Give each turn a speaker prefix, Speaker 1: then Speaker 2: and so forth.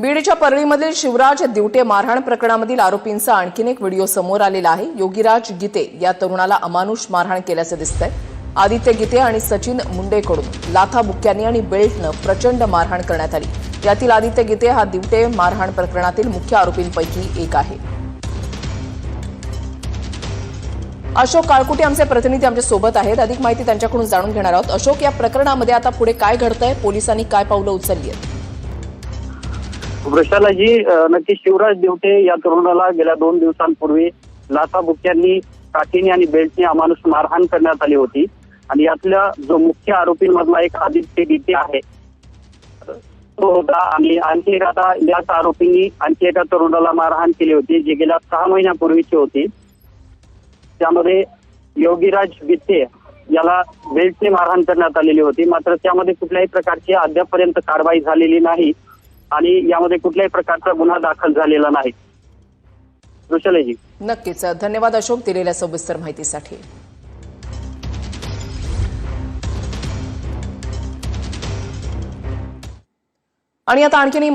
Speaker 1: बीडच्या परळीमधील शिवराज दिवटे मारहाण प्रकरणामधील आरोपींचा आणखीन एक व्हिडिओ समोर आलेला आहे. योगीराज गीते या तरुणाला अमानुष मारहाण केल्याचं दिसतंय. आदित्य गीते आणि सचिन मुंडेकडून लाथा बुक्क्यांनी आणि बेल्टनं प्रचंड मारहाण करण्यात आली. यातील आदित्य गीते हा दिवटे मारहाण प्रकरणातील मुख्य आरोपींपैकी एक आहे. अशोक काळकुटे आमचे प्रतिनिधी आमच्यासोबत आहेत. अधिक माहिती त्यांच्याकडून जाणून घेणार आहोत. अशोक या प्रकरणामध्ये आता पुढे काय घडतंय? पोलिसांनी काय पावलं उचलली आहेत?
Speaker 2: वृषालाजी नक्की शिवराज देवटे या तरुणाला गेल्या दोन दिवसांपूर्वी लाथा बुक्यांनी काठीने आणि बेल्टने अमानुष मारहाण करण्यात आली होती. आणि यातल्या जो मुख्य आरोपींमधला एक आदित्य गीते आहे तो होता आणि आणखी एक आता याच आरोपींनी आणखी एका तरुणाला मारहाण केली होती जी गेल्या सहा महिन्यापूर्वीची होती. त्यामध्ये योगीराज गीते याला बेल्टने मारहाण करण्यात आलेली होती. मात्र त्यामध्ये कुठल्याही प्रकारची अद्यापपर्यंत कारवाई झालेली नाही. आणि यामध्ये कुठल्याही प्रकारचा गुन्हा दाखल झालेला नाही. वृषालेजी.
Speaker 1: नक्कीच. धन्यवाद अशोक दिलेल्या सविस्तर माहितीसाठी. आणि आता आणखीनही